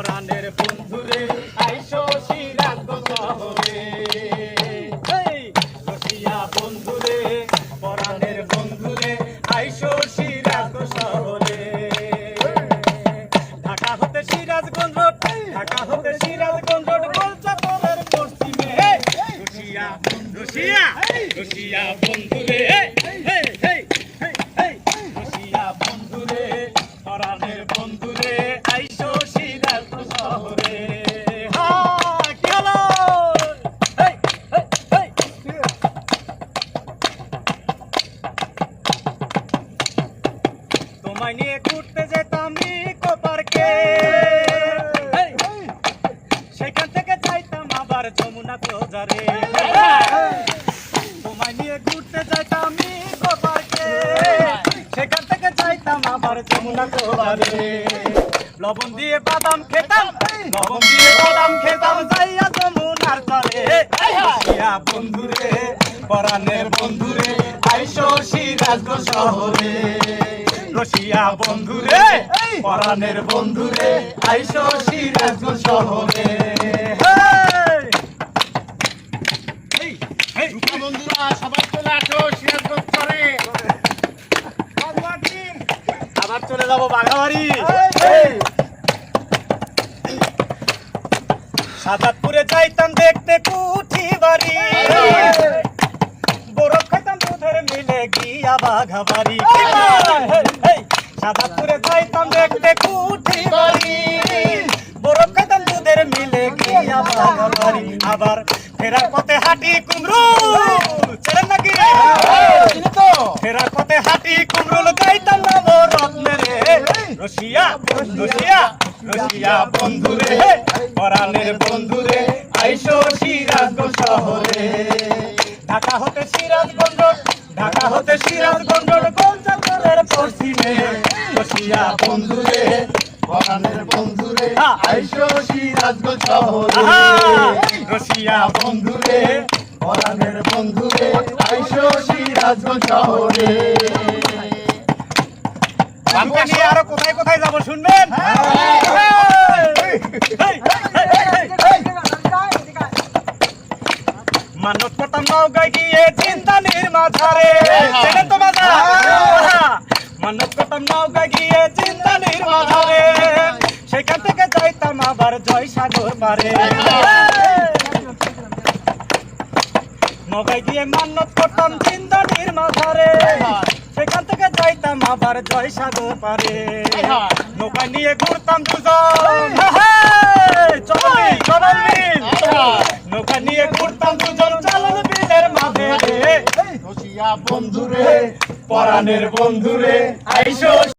পরাণের বন্ধুরে, আইসো সিরাজ শহরে। রসিয়া বন্ধুরে পরাণের বন্ধুরে, আইসো সিরাজ শহরে। ঢাকা হতে সিরাজগঞ্জ ঢাকা হতে সিরাজগঞ্জ কলকাতার পশ্চিমে। রসিয়া রসিয়া রসিয়া বন্ধুরে। তোমায় নিয়ে ঘুরতে যেতাম ইকো পার্কে। সেখান থেকে যাইতাম আবার যমুনা ক্লোজারে তোমায় নিয়ে ঘুরতে যাইতাম ইকো পার্কে। সেখান থেকে যাইতাম আবার যমুনা ক্লোজারে লবণ দিয়ে বাদাম খেতাম লবণ দিয়ে বাদাম খেতাম যাইয়া যমুনার তলে। রসিয়া বন্ধুরে পরাণের বন্ধুরে আইসো সিরাজগঞ্জ শহরে। রসিয়া বন্ধুরে পরাণের বন্ধুরে আইসো সিরাজগঞ্জ শহরে। হেই! হেই, হেই, বন্ধুরা সবাই চলে আসো সিরাজগঞ্জ করে আবার চলে যাব বাঘাবাড়ি। সাদাতপুরে যাইতাম দেখতে কুঠি বাড়ি। বরফ খাইতাম দুধের মিলে গিয়া বাঘাবাড়ি সাদাতপুরে যাইতাম দেখতে কুঠি বাড়ি। বরফ খাইতাম দুধের মিলে গিয়া বাঘাবাড়ি আবার ফেরার পথে হাঁটি কুমড়ু ছেড়েন নাকি ফেরার পথে হাঁটি কুমরুল রে রসিয়া রসিয়া রসিয়া বন্ধুরে পরাণের বন্ধুরে আইসো সিরাজগঞ্জ শহরে ঢাকা হতে সিরাজগঞ্জ ঢাকা হতে সিরাজগঞ্জ গোলচাঁদের পশ্চিমে রসিয়া বন্ধুরে পরাণের বন্ধুরে হ্যাঁ। আইসো সিরাজগঞ্জ শহরে! রসিয়া বন্ধুরে পরাণের বন্ধুরে আইসো সিরাজগঞ্জ শহরে আমাকে নিয়ে আরও কোথায় কোথায় যাব শুনবেন? এই, মানত করতাম নৌকায় গিয়ে চিন্তানির মাঝারে চেনেন তো মাঝা মানত করতাম নৌকায় গিয়ে মাঝারে সেখান থেকে যাইতাম আবার জয় সাগর পারে। নৌকায় গিয়ে মান্নত করতাম চিন্তানির মাঝারে সেখান থেকে যাইতাম আবার জয় সাগর পারে। নৌকা নিয়ে ঘুরতাম দুজন। চলবি নৌকা নিয়ে ঘুরতাম দুজন চালান বিলের মাঝে। বন্ধুরে পরাণের বন্ধুরে আইসো